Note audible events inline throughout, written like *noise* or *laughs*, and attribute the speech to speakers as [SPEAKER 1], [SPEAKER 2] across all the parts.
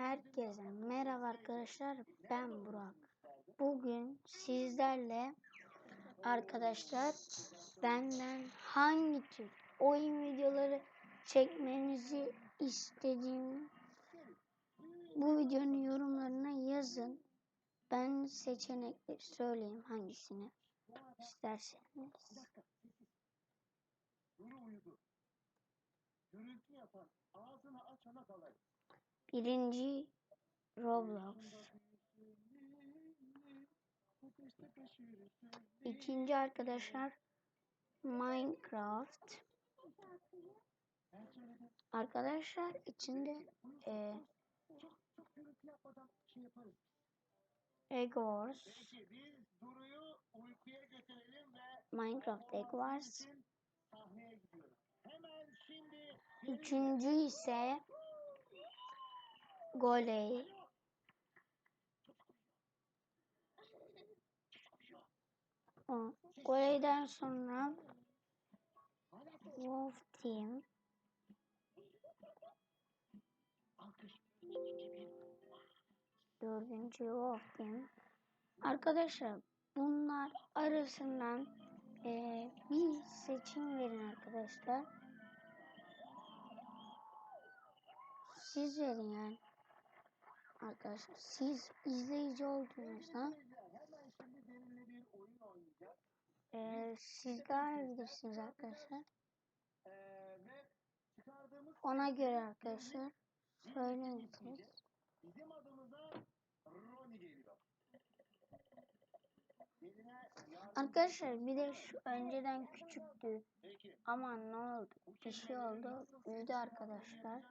[SPEAKER 1] Herkese merhaba arkadaşlar. Ben Burak. Bugün sizlerle arkadaşlar benden hangi tür oyun videoları çekmenizi istediğim bu videonun yorumlarına yazın. Ben seçenekleri söyleyeyim hangisini isterseniz.
[SPEAKER 2] Gürültü yapan, ağzını açana dalayım.
[SPEAKER 1] Birinci Roblox. İkinci arkadaşlar Minecraft. Arkadaşlar içinde e. Egg Wars, Minecraft Egg Wars. Üçüncü ise Goley. Goley'den sonra Wolf Team. Dördüncü Wolf Team. Arkadaşlar bunlar arasından eee, bir seçim verin arkadaşlar. Siz verin yani. Arkadaşlar siz izleyici olduğunuzda
[SPEAKER 2] oynayacak.
[SPEAKER 1] eee, siz daha iyi bilirsiniz arkadaşlar.
[SPEAKER 2] Ee,
[SPEAKER 1] Ona göre arkadaşlar söyleyin siz.
[SPEAKER 2] bizim adımıza Roni geliyor.
[SPEAKER 1] Arkadaşlar bir de şu önceden küçüktü.
[SPEAKER 2] Peki.
[SPEAKER 1] Ama ne oldu? Bir şey oldu. Büyüdü arkadaşlar.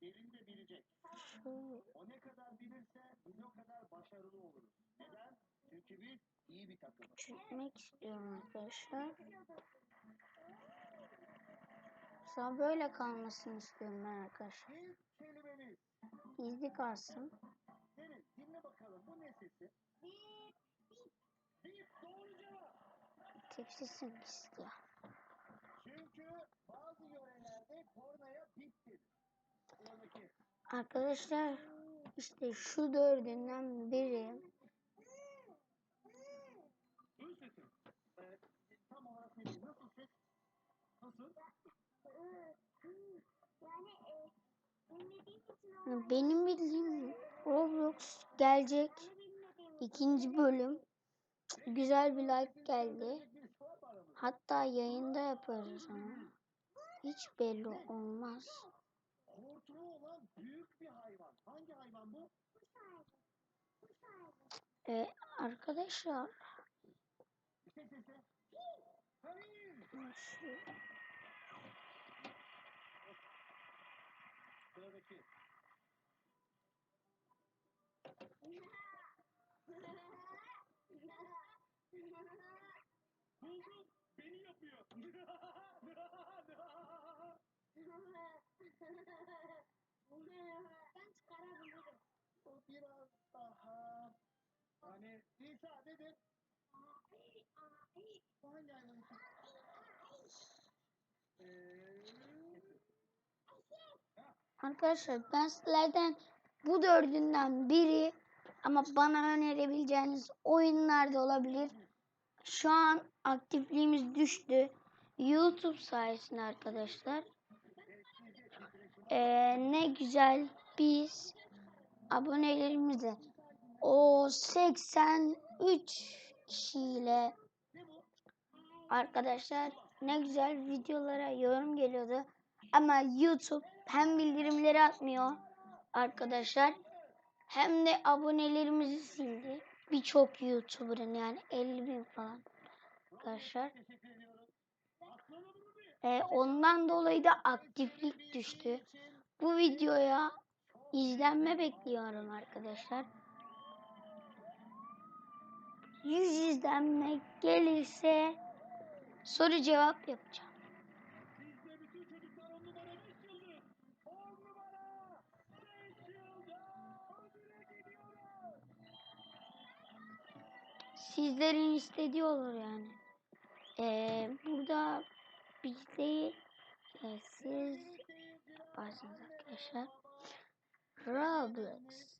[SPEAKER 2] Elinde bilecek.
[SPEAKER 1] Şu
[SPEAKER 2] O ne kadar bilirse biz o kadar başarılı oluruz. Neden? Çünkü biz iyi bir takımız.
[SPEAKER 1] çekmek istiyorum arkadaşlar. Sonra böyle kalmasını istiyorum ben arkadaşlar.
[SPEAKER 2] Kelimemiz.
[SPEAKER 1] Gizli kalsın.
[SPEAKER 2] Senin dinle bakalım bu ne sesi? Bip. Bip doğru cevap.
[SPEAKER 1] Tepsisin gizli.
[SPEAKER 2] Çünkü
[SPEAKER 1] Arkadaşlar işte şu dördünden biri benim bildiğim Roblox gelecek ikinci bölüm. Güzel bir like geldi. Hatta yayında yaparız ama. Hiç belli olmaz.
[SPEAKER 2] Olan büyük bir hayvan. Hangi hayvan bu?
[SPEAKER 1] Ee, arkadaşlar
[SPEAKER 2] şey sesi. Hayır. Sıradaki. Buldum. Beni yapıyor. *laughs* *laughs* Hani İsa dedi. Bu hangi hayvan için? Eee...
[SPEAKER 1] Arkadaşlar ben sizlerden bu dördünden biri ama bana önerebileceğiniz oyunlar da olabilir. Şu an aktifliğimiz düştü. YouTube sayesinde arkadaşlar. Ee, ne güzel biz abonelerimize o 83 kişiyle arkadaşlar ne güzel videolara yorum geliyordu. Ama YouTube hem bildirimleri atmıyor arkadaşlar hem de abonelerimizi sildi. Birçok YouTuber'ın yani 50 bin falan arkadaşlar. Ee, ondan dolayı da aktiflik düştü. Bu videoya izlenme bekliyorum arkadaşlar. 100 izlenme gelirse soru cevap yapacağım. Sizlerin istediği olur yani. Ee, burada bizde e, siz yaparsınız arkadaşlar. Roblox.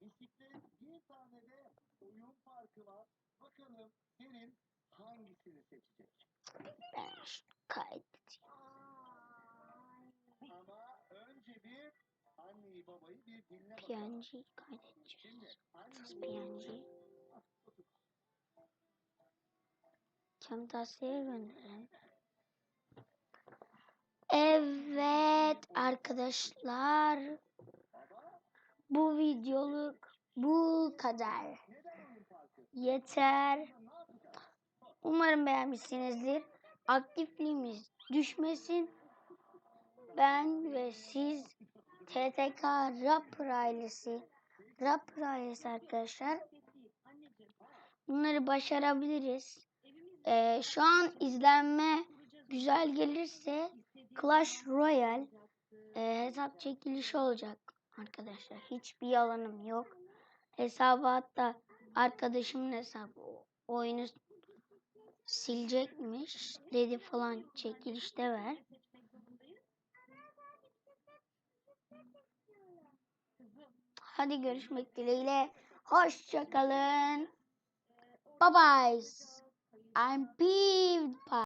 [SPEAKER 2] Burada bir tane de oyun parkı var. Bakalım Kerim hangisini seçecek?
[SPEAKER 1] Ben kaydedeyim.
[SPEAKER 2] Ama önce bir anneyi babayı bir dinle bakalım. Şimdi
[SPEAKER 1] Kız
[SPEAKER 2] anneyi
[SPEAKER 1] PNG. Camtasiye gönderelim. Evet arkadaşlar. Bu videoluk bu kadar. Yeter. Umarım beğenmişsinizdir. Aktifliğimiz düşmesin. Ben ve siz TTK Rapper ailesi Rapper ailesi arkadaşlar. Bunları başarabiliriz. Ee, şu an izlenme güzel gelirse Clash Royale e, hesap çekilişi olacak arkadaşlar. Hiçbir yalanım yok. Hesabı hatta arkadaşımın hesabı oyunu silecekmiş dedi falan çekilişte ver. Hadi görüşmek dileğiyle. Hoşçakalın. Bye bye. I'm PewDiePie.